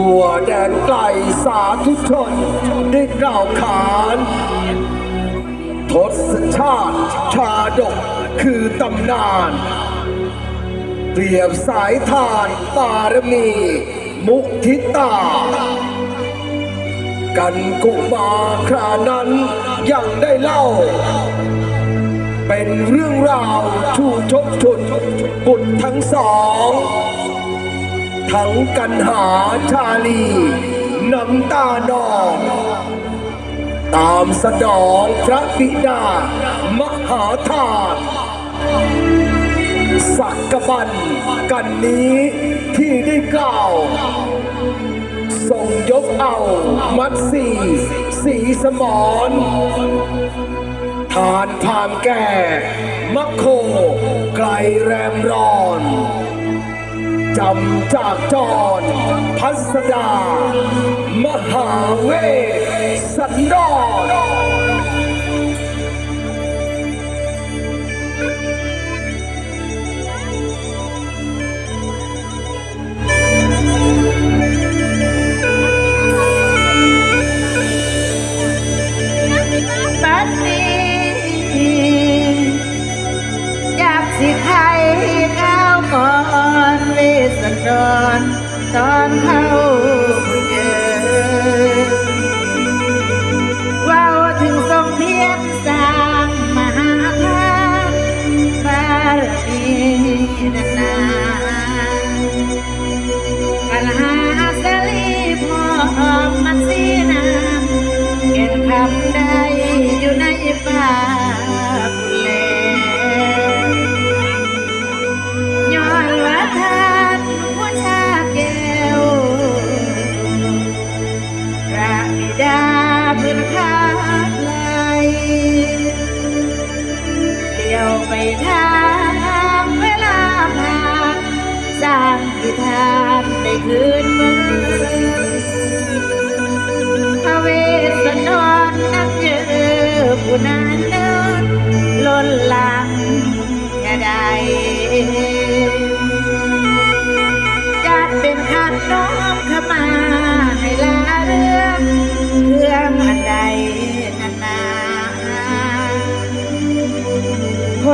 ทั่วแดนไกลสาธุชนได้กล่าวขานทศชาติชาดกคือตำนาน เปรียบสายทานบารมี มุทิตา กันกุมาครานั้นยังได้เล่า เป็นเรื่องราวชูชกชุนบุตรทั้งสอง ทั้งกันหาชาลีน้ำตานองตามสนองพระบิดามหาทานสักกบันกันนี้ที่ได้กล่าวส่งยกเอามัดสีสีสมอนทานพามแก่มะโคไกลแรมร้อ จำจากจอรพัสดา มหาเวสสันดร สสันดรตอนเข้า ทางเวลาผ่านสร้างที่ทานได้คืนเมืองพระเวสสันดรนักเจอผู้นานเนินล้นหลังแค่ใด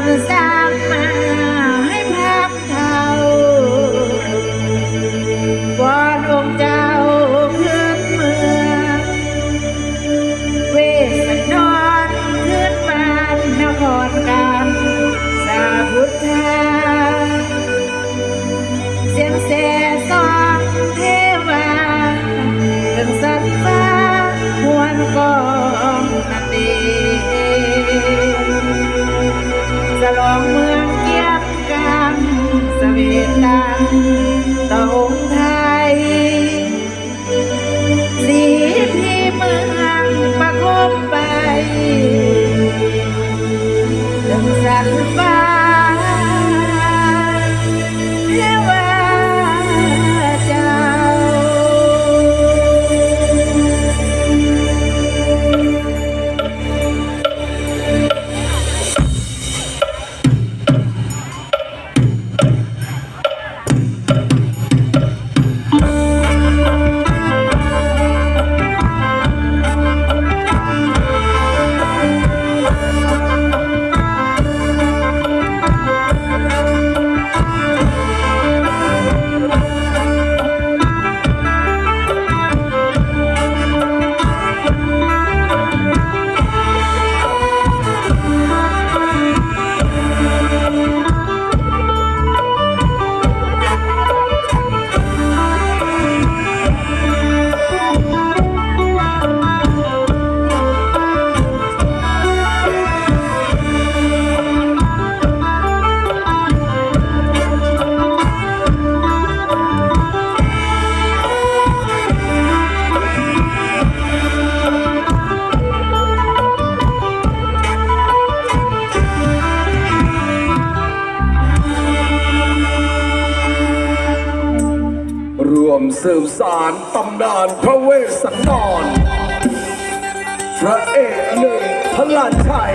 ค ต้องไทย สีที่เมืองประคบไปดังสันฟ้า วมสืบสารตำนานพระเวสสันดร พระเอกหนึ่งพลานชัย